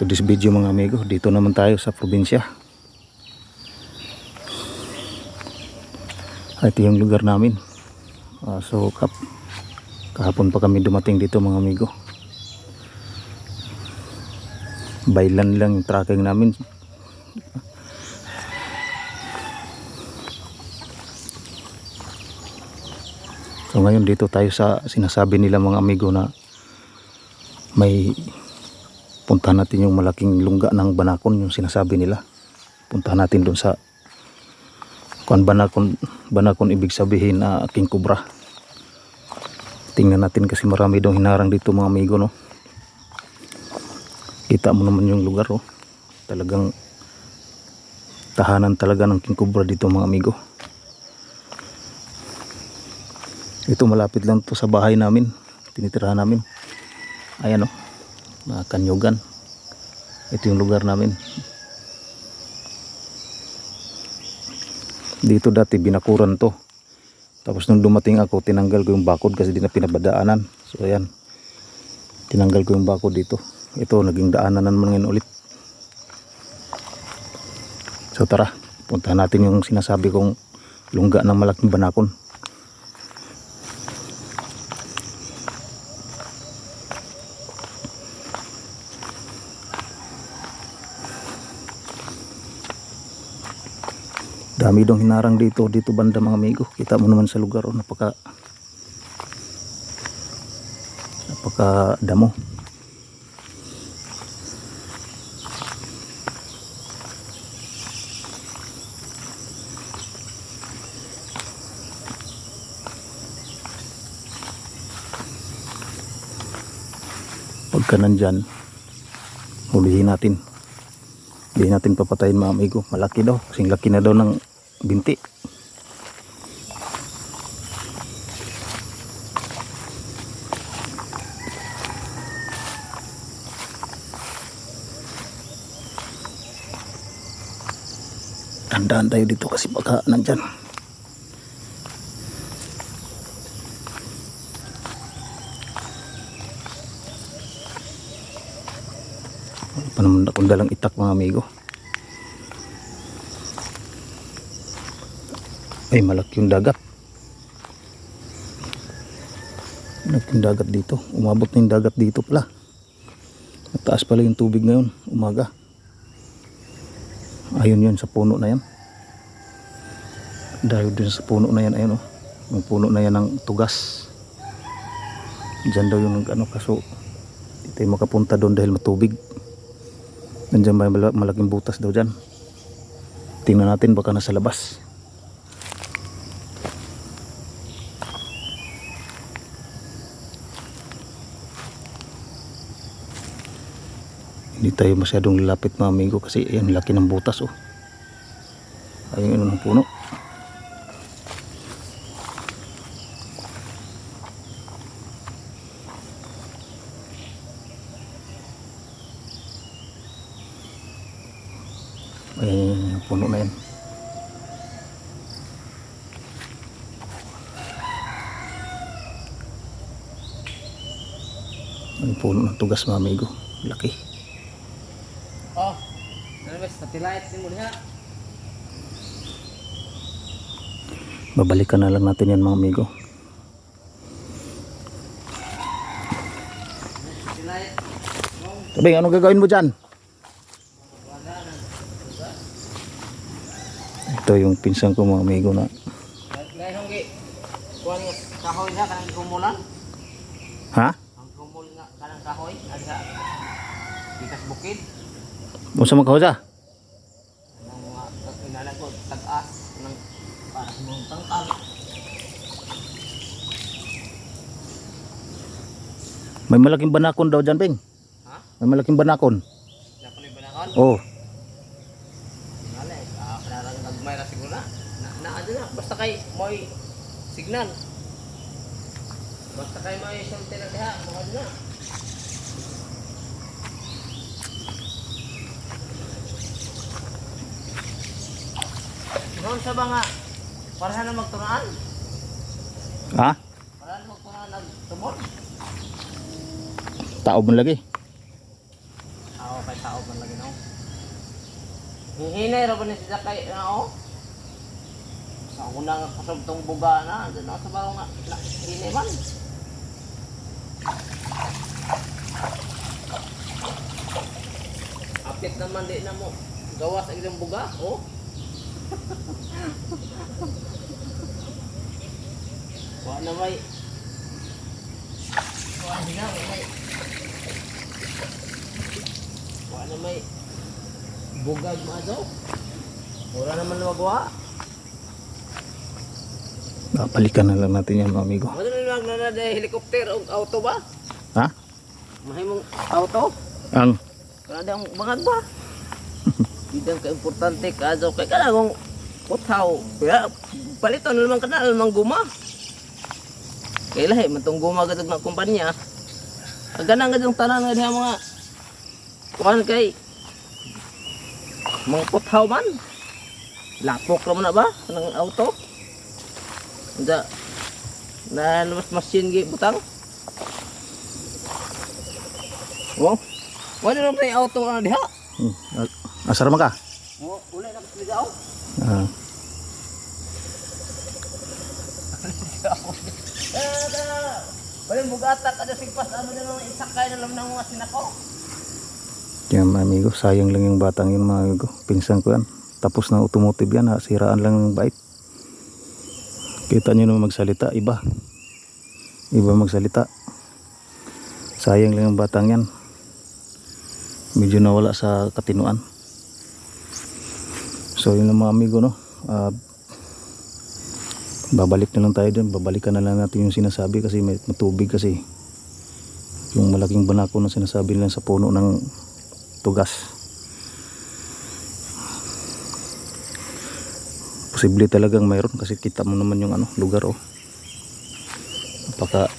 to this video mga amigo. Dito naman tayo sa probinsya. Ah, ito yung lugar namin. Ah, so kap kahapon pa kami dumating dito mga amigo. Bailan lang yung tracking namin. So ngayon dito tayo sa sinasabi nila mga amigo na may puntahan natin yung malaking lungga ng Banakon yung sinasabi nila. Puntahan natin doon sa kuan Banakon Banakon ibig sabihin na King Cobra tingnan natin kasi marami daw hinarang dito mga amigo no? Kita mo naman yung lugar oh. Talagang tahanan talaga ng King Cobra dito mga amigo. Ito malapit lang to sa bahay namin tinitirahan namin. Ayan oh mga kanyugan. Ito yung lugar namin. Dito dati binakuran to. Tapos nung dumating ako tinanggal ko yung bakod kasi di na pinabadaanan. So ayan. Tinanggal ko yung bakod dito. Ito naging daanan na naman ngayon ulit. So tara. Puntahan natin yung sinasabi kong lungga ng malaking banakon dami dong hinarang dito dito banda mga amigo. Kita mo naman sa lugar oh, napaka napaka damo. Pagka nandyan hulihin natin. Hindi natin papatayin mga amigo. Malaki daw kasing laki na daw ng binti tandaan tayo dito kasi baka nandyan pa naman akong dalang itak mga amigo. Ay malaki yung dagat. Malaki yung dagat dito. Umabot na yung dagat dito pala. Mataas pala yung tubig ngayon. Umaga. Ayun yun sa puno na yan. Dahil dun sa puno na yan. Ayun oh. Yung puno na yan ng tugas. Diyan daw yung ano kaso. Hindi tayo makapunta doon dahil matubig. Nandiyan may mala- malaking butas daw dyan. Tingnan natin baka nasa labas. Tayo masyadong lalapit mga amigo kasi yan laki ng butas oh. Ayun yun ang puno. Ayun yung puno na yan. Ang puno ng tugas mga amigo. Laki. Oh, ano ba sa tilayat ni mo diha? Babalikan na lang natin yan mga amigo. Sabi, anong gagawin mo dyan? Ito yung pinsan ko mga amigo na. Kahoy na kanang kumulan. Ha? Ang kumul nga kanang kahoy ada ikas bukid. Unsa man kahoy sa? Ang mga inalan ko tag-as ng para sa mga tangkal. May malaking banakon daw dyan, Ping. Ha? May malaking banakon. Nakuloy ba na kon? Oh, Wala eh. Ah, kanarang nagmay ra siguro na. Na, na ano na basta kay moy signal. Basta kay moy sulti na diha, mga na. Noon sa mga para na magtunaan, ha? para na magtunaan nagtumon. Tao mo lagi. Ako kay tao man lagi no. Hihinay ra ba ni siya kay ano? Sa una nga kasubtong buga na, doon na sa baro nga na, hinay man. Apit naman di na mo. Gawas ang ilang buga, oh. Wa na may Wa na may Wa na may bugag mo ato. Wala naman na magawa. Babalikan na lang natin yan mga amigo. Wala na lang na na helicopter o auto ba? Ha? Mahimong auto? Ang Kana dang bangag ba? Di ka importante ka daw kay kana kung puthaw. Ya, paliton na naman kana naman guma. Kay lahi man tong guma gadug na kumpanya. Agana nga yung tanan nga diha mga kuan kay mga puthaw man. Lapok ra man na ba ng auto? Unda na mas machine gi butang. Wow. Wala naman yung auto na diha. hmm. asar man ka? Oh, ulay na kasligaw. Ah, Balik bugata kada sigpas ano din isakay na lang ng sinako. yan mga amigo. Sayang lang yung batang yun mga amigo. Pinsan ko yan. Tapos na automotive yan. ha. Siraan lang ng bike. Kita nyo naman magsalita. Iba. Iba magsalita. Sayang lang yung batang yan. Medyo nawala sa katinuan. So yun mga amigo no. Ah, babalik na lang tayo dun. Babalikan na lang natin yung sinasabi kasi may matubig kasi. Yung malaking banako na sinasabi nila sa puno ng tugas. Posible talagang mayroon kasi kita mo naman yung ano, lugar oh. Napaka